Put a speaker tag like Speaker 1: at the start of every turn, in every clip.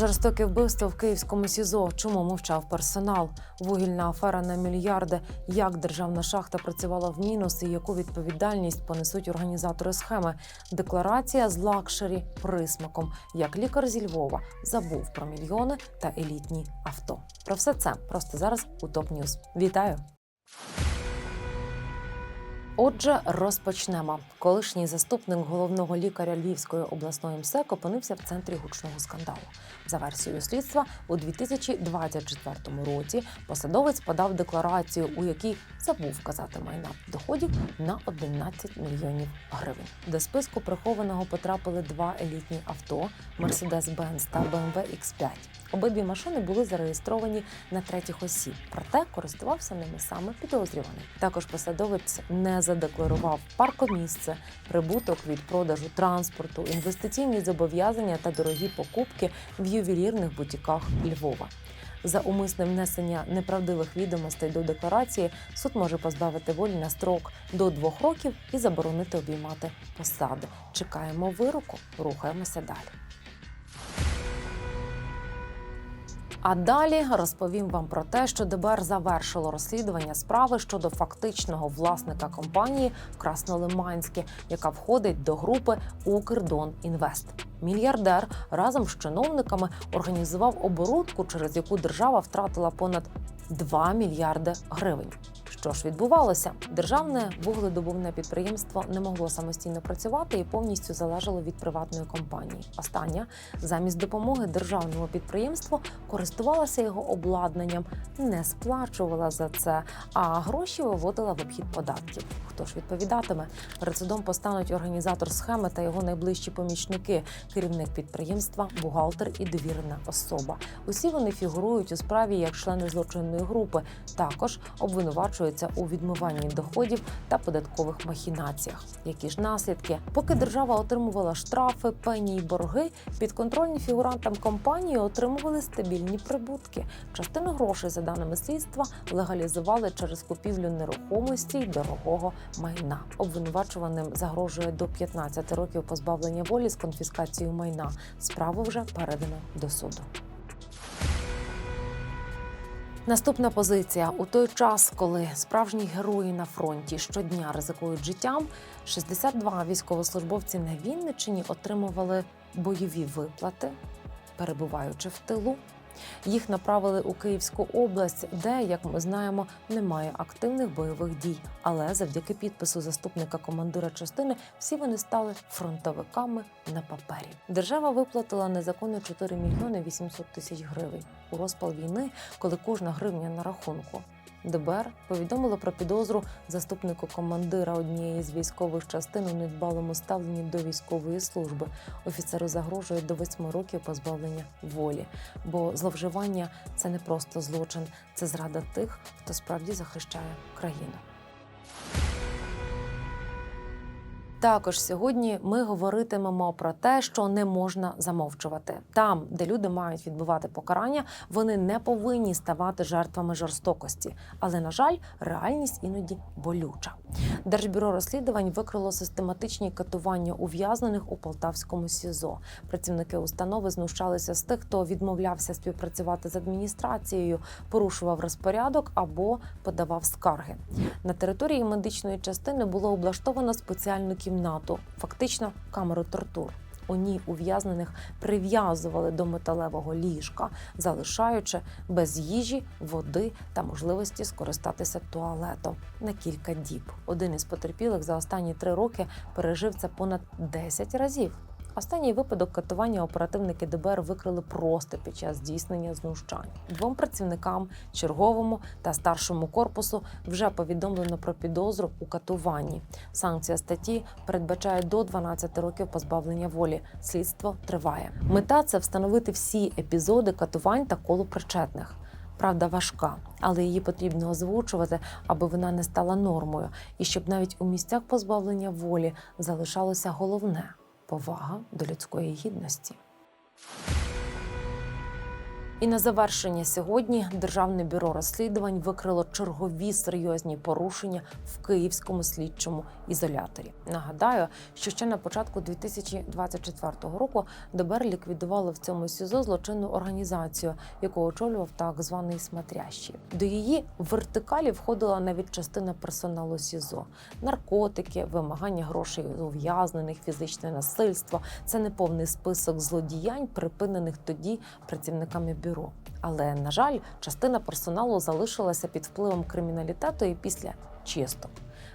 Speaker 1: Жорстоке вбивство в київському СІЗО. Чому мовчав персонал? Вугільна афера на мільярди. Як державна шахта працювала в мінус і яку відповідальність понесуть організатори схеми? Декларація з лакшері присмаком. Як лікар зі Львова забув про мільйони та елітні авто. Про все це просто зараз у ТОП Ньюз. Вітаю! Отже, розпочнемо. Колишній заступник головного лікаря Львівської обласної МСЕК опинився в центрі гучного скандалу. За версією слідства, у 2024 році посадовець подав декларацію, у якій забув вказати майна доходів на 11 мільйонів гривень. До списку прихованого потрапили два елітні авто Mercedes-Benz та BMW X5. Обидві машини були зареєстровані на третіх осіб, проте користувався ними саме підозрюваний. Також посадовець не задекларував паркомісце, прибуток від продажу транспорту, інвестиційні зобов'язання та дорогі покупки в ювелірних бутіках Львова. За умисне внесення неправдивих відомостей до декларації суд може позбавити волі на строк до двох років і заборонити обіймати посади. Чекаємо вироку, рухаємося далі. А далі розповім вам про те, що ДБР завершило розслідування справи щодо фактичного власника компанії Краснолиманське, яка входить до групи Укрдон Інвест. Мільярдер разом з чиновниками організував оборудку, через яку держава втратила понад 2 мільярди гривень. Що ж відбувалося? Державне вугледобувне підприємство не могло самостійно працювати і повністю залежало від приватної компанії. Остання замість допомоги державному підприємству користувалася його обладнанням, не сплачувала за це, а гроші виводила в обхід податків. Хто ж відповідатиме? Перед судом постануть організатор схеми та його найближчі помічники, керівник підприємства, бухгалтер і довірена особа. Усі вони фігурують у справі як члени злочинної групи. Також обвинувачуються у відмиванні доходів та податкових махінаціях. Які ж наслідки? Поки держава отримувала штрафи, пені й борги, підконтрольні фігурантам компанії отримували стабільні прибутки. Частину грошей, за даними слідства, легалізували через купівлю нерухомості й дорогого майна. Обвинувачуваним загрожує до 15 років позбавлення волі з конфіскацією майна. Справу вже передано до суду. Наступна позиція у той час, коли справжні герої на фронті щодня ризикують життям, 62 військовослужбовці на Вінниччині отримували бойові виплати, перебуваючи в тилу. Їх направили у Київську область, де, як ми знаємо, немає активних бойових дій. Але завдяки підпису заступника командира частини всі вони стали фронтовиками на папері. Держава виплатила незаконно 4 мільйони 800 тисяч гривень у розпал війни, коли кожна гривня на рахунку. ДБР повідомило про підозру заступнику командира однієї з військових частин у недбалому ставленні до військової служби. Офіцеру загрожує до восьми років позбавлення волі, бо зловживання це не просто злочин, це зрада тих, хто справді захищає країну. Також сьогодні ми говоритимемо про те, що не можна замовчувати. Там, де люди мають відбувати покарання, вони не повинні ставати жертвами жорстокості. Але на жаль, реальність іноді болюча. Держбюро розслідувань викрило систематичні катування ув'язнених у Полтавському СІЗО. Працівники установи знущалися з тих, хто відмовлявся співпрацювати з адміністрацією, порушував розпорядок або подавав скарги. На території медичної частини було облаштовано спеціальну кімнату, фактично камеру тортур. У ній ув'язнених прив'язували до металевого ліжка, залишаючи без їжі, води та можливості скористатися туалетом на кілька діб. Один із потерпілих за останні три роки пережив це понад 10 разів. Останній випадок катування оперативники ДБР викрили просто під час здійснення знущань. Двом працівникам, черговому та старшому корпусу, вже повідомлено про підозру у катуванні. Санкція статті передбачає до 12 років позбавлення волі. Слідство триває. Мета це встановити всі епізоди катувань та коло причетних. Правда важка, але її потрібно озвучувати, аби вона не стала нормою, і щоб навіть у місцях позбавлення волі залишалося головне повага до людської гідності. І на завершення сьогодні Державне бюро розслідувань викрило чергові серйозні порушення в київському слідчому ізоляторі. Нагадаю, що ще на початку 2024 року ДБР ліквідувало в цьому СІЗО злочинну організацію, яку очолював так званий Смотрящий. До її вертикалі входила навіть частина персоналу СІЗО, наркотики, вимагання грошей ув'язнених, фізичне насильство. Це не повний список злодіянь, припинених тоді працівниками бюро. Але на жаль, частина персоналу залишилася під впливом криміналітету і після чисток.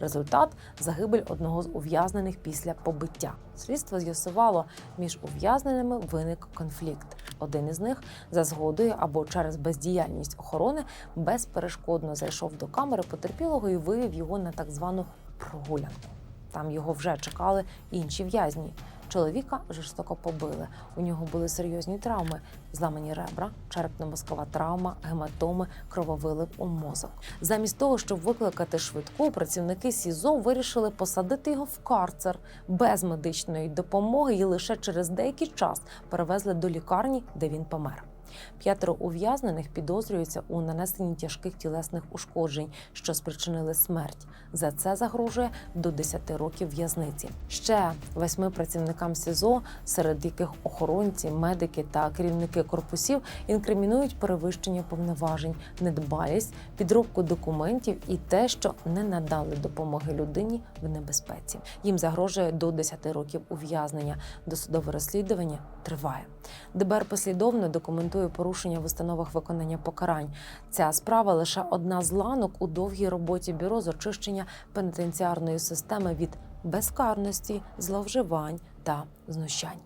Speaker 1: Результат загибель одного з ув'язнених після побиття. Слідство з'ясувало, між ув'язненими виник конфлікт. Один із них за згодою або через бездіяльність охорони безперешкодно зайшов до камери потерпілого і вивів його на так звану прогулянку. Там його вже чекали інші в'язні. Чоловіка жорстоко побили. У нього були серйозні травми: зламані ребра, черепно-мозкова травма, гематоми, крововилив у мозок. Замість того, щоб викликати швидку, працівники СІЗО вирішили посадити його в карцер без медичної допомоги і лише через деякий час перевезли до лікарні, де він помер. П'ятеро ув'язнених підозрюються у нанесенні тяжких тілесних ушкоджень, що спричинили смерть. За це загрожує до 10 років в'язниці. Ще восьми працівникам СІЗО, серед яких охоронці, медики та керівники корпусів, інкримінують перевищення повноважень, недбалість, підробку документів і те, що не надали допомоги людині в небезпеці. Їм загрожує до 10 років ув'язнення. Досудове розслідування триває. ДБР послідовно документує порушення в установах виконання покарань. Ця справа лише одна з ланок у довгій роботі бюро з очищення пенітенціарної системи від безкарності, зловживань та знущань.